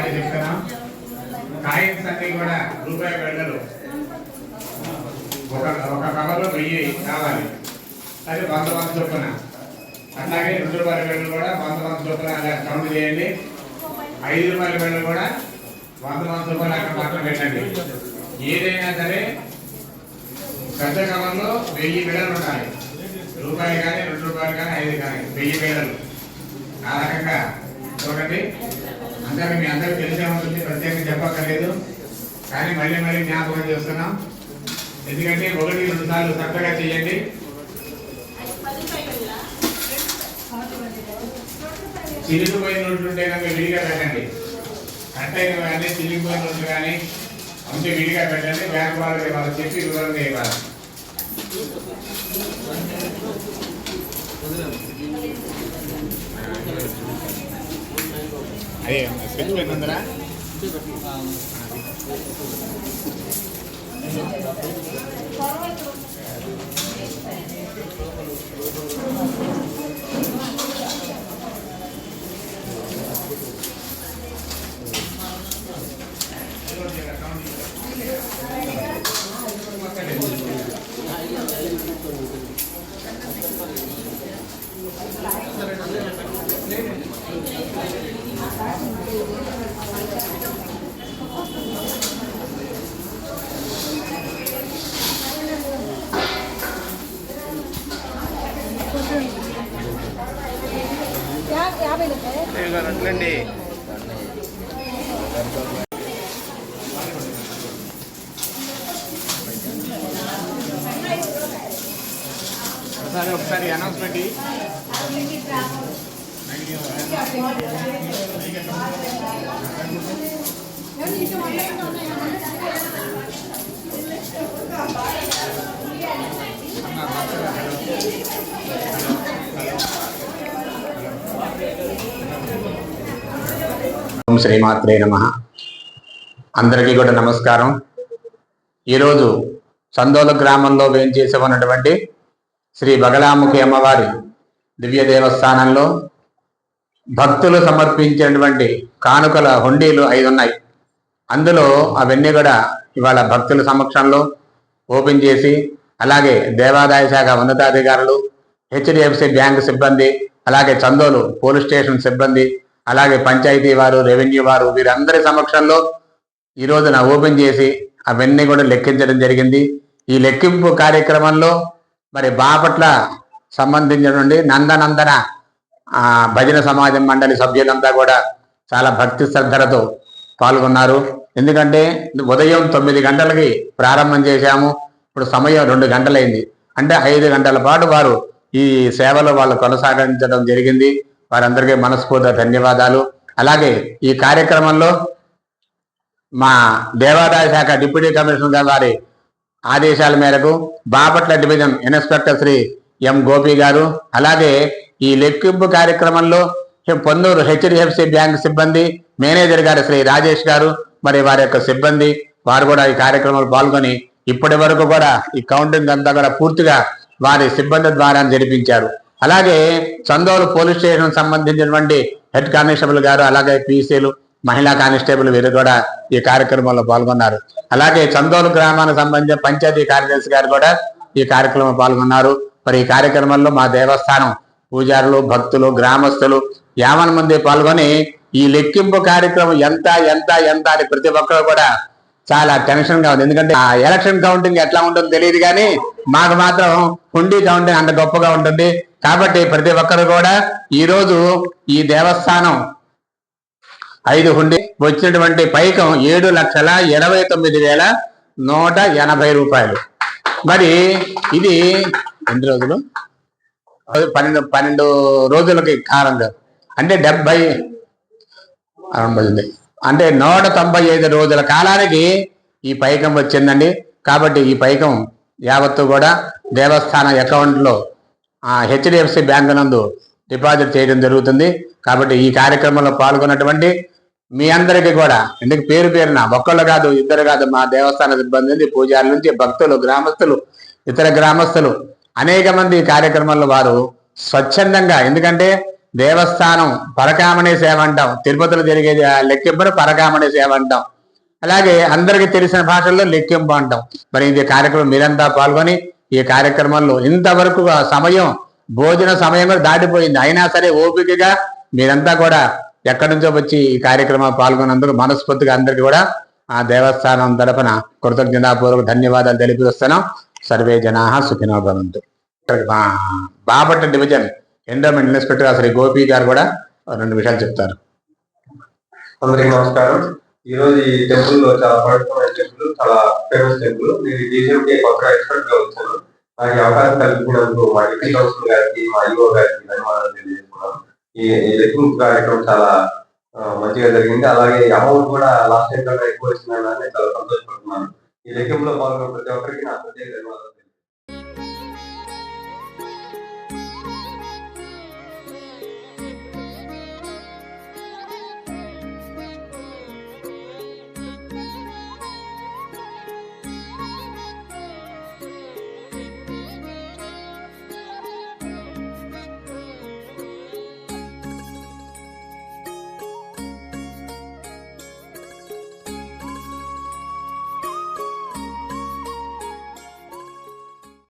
అని చెప్తున్నాం కాయిన్స్ అన్ని కూడా రూపాయి బిళ్ళలు ఒక ఒక కవర్లో వెయ్యి కావాలి. అది వంద వంద చొప్పున. అట్లాగే రెండు రూపాయల బిళ్ళలు కూడా వంద వంద చొప్పున అలా కౌంట్ చేయండి. ఐదు రూపాయల బిళ్ళలు కూడా వంద వంద రూపాయలు అక్కడ మాత్రం పెట్టండి. ఏదైనా సరే పెద్ద కవర్లో వెయ్యి బిళ్ళలు ఉండాలి. రూపాయలు కానీ రెండు రూపాయలు కానీ ఐదు కానీ వెయ్యి బిళ్ళలు ఆ రకంగా. చూడండి. అందరూ మీ అందరూ తెలిసే ఉంటుంది ప్రత్యేకంగా చెప్పక్కర్లేదు. కానీ మళ్ళీ మళ్ళీ జ్ఞాపకం చేస్తున్నాం. ఎందుకంటే ఒకటి రెండు సార్లు చక్కగా చేయండి చిరిగిపోయిన నోట్లు కనుక విడిగా పెట్టండి. కట్ అయిన కానీ చిరిగిపోయిన ఉంటుంది కానీ ఉంటే విడిగా పెట్టండి. బ్యాంక్ వాళ్ళకి వాళ్ళు చెప్పి వివరంగా ఇవ్వాలి అదే స్కెచ్ పెన్ ఉందరా యా- యాభై రూపాయలు అట్లండి ఒకసారి ఒకసారి అనౌన్స్మెంట్ శ్రీమాత్రే నమ. అందరికీ కూడా నమస్కారం. ఈరోజు సందోల గ్రామంలో వేయించేసి ఉన్నటువంటి శ్రీ బగలాముఖి అమ్మవారి దివ్య దేవస్థానంలో భక్తులు సమర్పించినటువంటి కానుకల హుండీలు ఐదు ఉన్నాయి అందులో అవన్నీ కూడా ఇవాళ భక్తుల సమక్షంలో ఓపెన్ చేసి అలాగే దేవాదాయ శాఖ ఉన్నతాధికారులు హెచ్డిఎఫ్సి బ్యాంక్ సిబ్బంది అలాగే చందోలు పోలీస్ స్టేషన్ సిబ్బంది అలాగే పంచాయతీ వారు రెవెన్యూ వారు వీరందరి సమక్షంలో ఈ రోజున ఓపెన్ చేసి అవన్నీ కూడా లెక్కించడం జరిగింది. ఈ లెక్కింపు కార్యక్రమంలో మరి బాపట్ల సంబంధించినటువంటి నందనందన ఆ, భజన సమాజం మండలి సభ్యులంతా కూడా చాలా భక్తి శ్రద్ధలతో పాల్గొన్నారు. ఎందుకంటే ఉదయం తొమ్మిది గంటలకి ప్రారంభం చేశాము. ఇప్పుడు సమయం రెండు గంటలైంది. అంటే ఐదు గంటల పాటు వారు ఈ సేవలో వాళ్ళు కొనసాగించడం జరిగింది. వారందరికీ మనస్ఫూర్తి ధన్యవాదాలు. అలాగే ఈ కార్యక్రమంలో మా దేవాదాయ శాఖ డిప్యూటీ కమిషనర్ గారి ఆదేశాల మేరకు Bapatla division inspector Shri M Gopi garu అలాగే ఈ లెక్కింపు కార్యక్రమంలో పొన్నూరు హెచ్డిఎఫ్సి బ్యాంక్ సిబ్బంది మేనేజర్ గారు శ్రీ రాజేష్ గారు మరి వారి యొక్క సిబ్బంది వారు కూడా ఈ కార్యక్రమంలో పాల్గొని ఇప్పటి వరకు కూడా ఈ కౌంటింగ్ అంతా కూడా పూర్తిగా వారి సిబ్బంది ద్వారా జరిపించారు. అలాగే చందోలు పోలీస్ స్టేషన్ సంబంధించినటువంటి హెడ్ కానిస్టేబుల్ గారు అలాగే పీసీలు మహిళా కానిస్టేబుల్ వీరు కూడా ఈ కార్యక్రమంలో పాల్గొన్నారు. అలాగే చందోలు గ్రామానికి సంబంధించిన పంచాయతీ కార్యదర్శి గారు కూడా ఈ కార్యక్రమంలో పాల్గొన్నారు. మరి ఈ కార్యక్రమంలో మా దేవస్థానం పూజారులు భక్తులు గ్రామస్తులు యావన మంది పాల్గొని ఈ లెక్కింపు కార్యక్రమం ఎంత ఎంత ఎంత అని ప్రతి ఒక్కరు కూడా చాలా టెన్షన్గా ఉంది. ఎందుకంటే ఆ ఎలక్షన్ కౌంటింగ్ ఎట్లా ఉంటుందో తెలియదు కానీ మాకు మాత్రం హుండీ కౌంటింగ్ అంత గొప్పగా ఉంటుంది. కాబట్టి ప్రతి ఒక్కరు కూడా ఈ రోజు ఈ దేవస్థానం ఐదు హుండీ వచ్చినటువంటి పైకం ఏడు లక్షల ఇరవై తొమ్మిది వేల నూట ఎనభై రూపాయలు. మరి ఇది ఎన్ని రోజులు? పన్నెండు పన్నెండు రోజులకి కాలంగా అంటే డెబ్బై ఉంది. అంటే నూట తొంభై ఐదు రోజుల కాలానికి ఈ పైకం వచ్చిందండి. కాబట్టి ఈ పైకం యావత్తు కూడా దేవస్థాన అకౌంట్లో హెచ్డిఎఫ్సి బ్యాంక్ నందు డిపాజిట్ చేయడం జరుగుతుంది. కాబట్టి ఈ కార్యక్రమంలో పాల్గొన్నటువంటి మీ అందరికీ కూడా ఎందుకు పేరు పేరున ఒక్కళ్ళు కాదు ఇద్దరు కాదు మా దేవస్థాన సిబ్బంది నుంచి పూజారుల నుంచి భక్తులు గ్రామస్తులు ఇతర గ్రామస్తులు అనేక మంది ఈ కార్యక్రమంలో వారు స్వచ్ఛందంగా ఎందుకంటే దేవస్థానం పరకామణి సేవ అంటాం. తిరుపతిలో జరిగేది ఆ లెక్కింపును పరకామణి సేవ అంటాం. అలాగే అందరికీ తెలిసిన భాషల్లో లెక్కింపు అంటాం. మరి ఇది కార్యక్రమం మీరంతా పాల్గొని ఈ కార్యక్రమంలో ఇంతవరకు సమయం భోజన సమయం కూడా దాటిపోయింది. అయినా సరే ఓపికగా మీరంతా కూడా ఎక్కడి నుంచో వచ్చి ఈ కార్యక్రమం పాల్గొన్నందుకు మనస్ఫూర్తిగా అందరికీ కూడా ఆ దేవస్థానం తరపున కృతజ్ఞతాపూర్వక ధన్యవాదాలు తెలిపి వస్తున్నాం సర్వే జనా సుఖినో భవంతు. ఇక్కడికి మా Bapatla division endowment inspector Shri Gopi garu కూడా రెండు విషయాలు చెప్తారు. అందరికీ నమస్కారం. ఈ రోజు ఈ టెంపుల్లో చాలా పవిత్రమైన టెంపుల్ చాలా ఫేమస్ టెంపుల్ నేను డీజీఎంకే కొత్త కొత్తగా ఎక్స్పర్ట్గా వచ్చాను. నాకు అవకాశం కల్పించినందుకు మా డిప్యూటీ కౌన్సిల్ గారికి మా ఈఓ గారికి ధన్యవాదాలు తెలియజేస్తున్నాను. ఈ ఈ లెక్కింపు కార్యక్రమం చాలా మంచిగా జరిగింది. అలాగే అమౌంట్ కూడా లాస్ట్ టైం కన్నా ఎక్కువ వచ్చిందని చాలా సంతోషపడుతున్నాను. ఈ లెక్కింపులో పాల్గొన్న ప్రతి ఒక్కరికి నా ప్రత్యేక ధన్యవాదాలు